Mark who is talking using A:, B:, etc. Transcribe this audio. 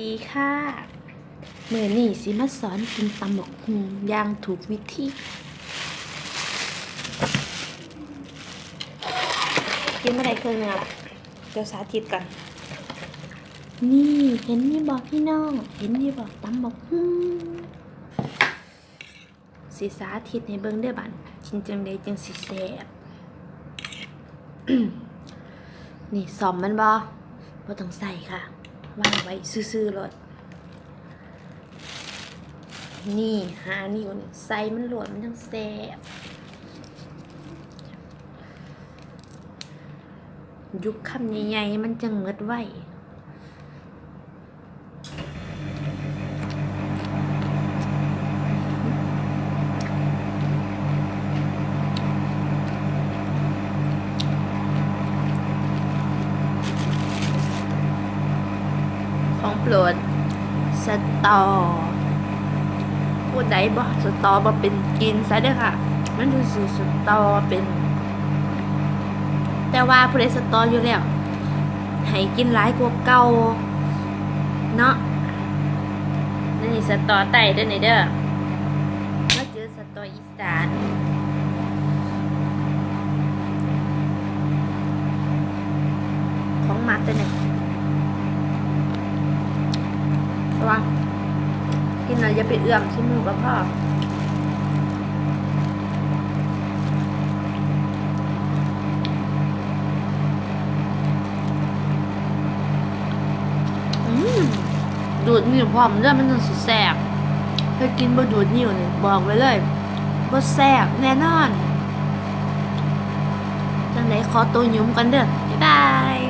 A: ดีค่ะเมื่อนี่สิมาสอนกินตำบักหุงอย่างถูกวิธีกินไม่ได้เคยเนื้อละเดี๋ยวสาธิตกัน นี่เห็นนี่บอกพี่น้อง เห็นนี่บอกตำบักหุงสิสาธิตให้เบิ่งเด้อบันกินจังใดจังสิแซ่บนี่สอมมันบ่บ่ต้องใส่ค่ะ วางไว้ซื่อๆรถนี่หานิ้วนี่ใส่มันหลวดมันยังแซ่บยุกคำใหญ่ๆมันจังเมดไว้ ของโปรดสตอพูดได้บ่สตอบ่เป็นกินซะเด้อค่ะ มันดูสิสตอเป็น แต่ว่าผู้ใดสตออยู่แล้วให้กินหลายกว่าเก่าเนาะนี่สตอไต่เด้อนี่เด้อมาเจอสตออีสานของมักเด้อเนี่ะวังกินอยอย่าไปเอื้อมชิ้นมือกับพ่ออืมดูดนิ้วพร้อมเลือดมันจะแสบถ้ากินบ่ดูดนิ้วเนี่ยบอกไว้เลยบ่แสบแน่นอนจังไดขอตัวยุ่มกันเด้อบ๊ายบาย